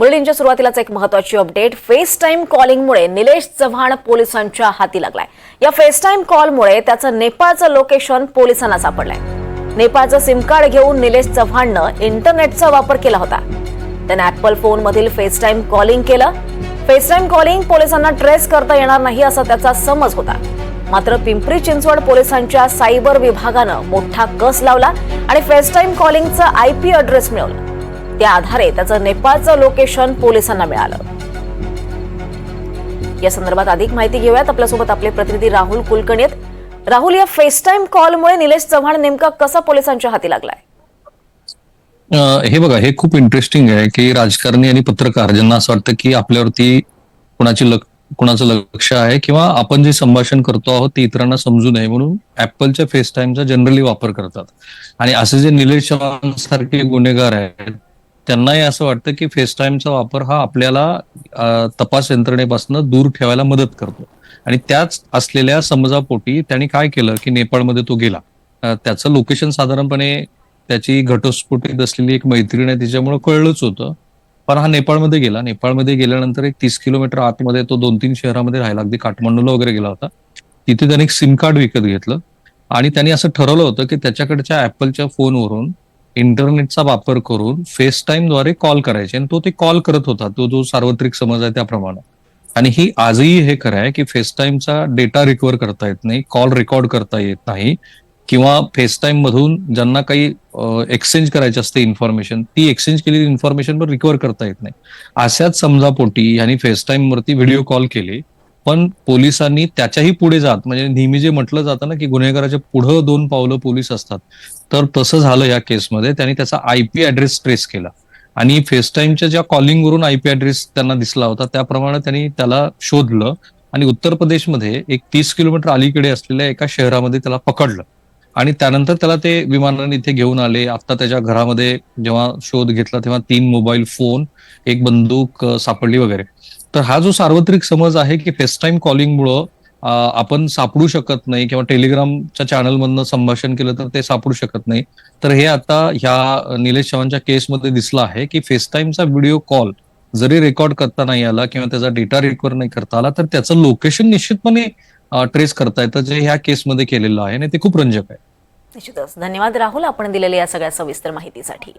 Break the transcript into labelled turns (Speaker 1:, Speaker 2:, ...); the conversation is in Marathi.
Speaker 1: बुलेटिनच्या सुरुवातीलाच एक महत्वाची अपडेट फेस टाईम कॉलिंगमुळे निलेश चव्हाण पोलिसांच्या हाती लागलाय. या फेस टाईम कॉलमुळे त्याचं नेपाळचं लोकेशन पोलिसांना सापडलंय. नेपाळचं सिम कार्ड घेऊन निलेश चव्हाणनं इंटरनेटचा वापर केला होता. त्याने ऍपल फोनमधील फेस टाईम कॉलिंग केलं. फेस टाईम कॉलिंग पोलिसांना ट्रेस करता येणार नाही असा त्याचा समज होता. मात्र पिंपरी चिंचवड पोलिसांच्या सायबर विभागानं मोठा कस लावला आणि फेस टाईम कॉलिंगचं आयपी अड्रेस मिळवलं. त्या आधारे त्याचं नेपाळचं लोकेशन पोलिसांना मिळालं. या संदर्भात अधिक माहिती घेऊयात. आपल्यासोबत आपले प्रतिनिधी राहुल कुलकर्णी आहेत राहुल या फेसटाईम कॉलमुळे निलेश चव्हाण नेमका कसा पोलिसांच्या हाती लागलाय?
Speaker 2: हे बघा हे खूप इंटरेस्टिंग आहे की राजकारणी आणि पत्रकार ज्यांना असं वाटतं की आपल्यावरती कुणाची कुणाचं लक्ष आहे किंवा आपण जे संभाषण करतो आहोत ते इतरांना समजू नये म्हणून ऍपलच्या फेस टाईमचा जनरली वापर करतात. आणि असे जे निलेश चव्हाण सारखे गुन्हेगार आहेत त्यांनाही असं वाटतं की फेस टाईमचा वापर हा आपल्याला तपास यंत्रणेपासून दूर ठेवायला मदत करतो. आणि त्याच असलेल्या समजापोटी त्यांनी काय केलं की नेपाळमध्ये तो गेला. त्याचं लोकेशन साधारणपणे त्याची घटस्फोटीत असलेली एक मैत्रीण आहे तिच्यामुळे कळलंच होतं. पण हा नेपाळमध्ये गेला. नेपाळमध्ये गेल्यानंतर एक तीस किलोमीटर आतमध्ये तो दोन तीन शहरामध्ये राहिला. अगदी काठमांडूला वगैरे गेला होता. तिथे त्याने एक सिम कार्ड विकत घेतलं. आणि त्यांनी असं ठरवलं होतं की त्याच्याकडच्या ऍपलच्या फोनवरून इंटरनेटचा वापर करून फेस द्वारे कॉल करायचे आणि तो ते कॉल करत होता. तो जो सार्वत्रिक समज आहे त्याप्रमाणे. आणि ही आजही हे खरं आहे की फेस टाईमचा डेटा रिकवर करता येत नाही कॉल रेकॉर्ड करता येत नाही किंवा फेस टाईम मधून ज्यांना काही एक्सचेंज करायची असते इन्फॉर्मेशन ती एक्सचेंज केलेली इन्फॉर्मेशन पण रिकवर करता येत नाही. अशाच समजापोटी यांनी फेस टाईम वरती व्हिडिओ कॉल केले. पण पोलिसांनी त्याच्याही पुढे जात म्हणजे नेहमी जे म्हटलं जातं ना की गुन्हेगाराच्या पुढं दोन पावलं पोलीस असतात तर तसं झालं या केसमध्ये. त्यांनी त्याचा आयपी ऍड्रेस ट्रेस केला. आणि फेसटाईमच्या ज्या कॉलिंगवरून आयपी ऍड्रेस त्यांना दिसला होता त्याप्रमाणे त्यांनी त्याला शोधलं आणि उत्तर प्रदेशमध्ये एक तीस किलोमीटर अलीकडे असलेल्या एका शहरामध्ये त्याला पकडलं. आणि त्यानंतर त्याला ते विमानाने इथे घेऊन आले. आता त्याच्या घरामध्ये जेव्हा शोध घेतला तेव्हा तीन मोबाईल फोन एक बंदूक सापडली वगैरे. तर हा जो सार्वत्रिक समज आहे की फेसटाईम कॉलिंगमुळं आपण सापडू शकत नाही किंवा टेलिग्रामच्या चॅनलमधनं संभाषण केलं तर ते सापडू शकत नाही. तर हे आता ह्या निलेश चव्हाणच्या केसमध्ये दिसलं आहे की फेसटाईमचा व्हिडिओ कॉल जरी रेकॉर्ड करता नाही आला किंवा त्याचा डेटा रिकवर नाही करता आला तर त्याचं लोकेशन निश्चितपणे ट्रेस करता येतं जे ह्या केसमध्ये केलेलं आहे आणि ते खूप रंजक आहे.
Speaker 1: निश्चितच. धन्यवाद राहुल आपण दिलेल्या या सगळ्या सविस्तर माहितीसाठी.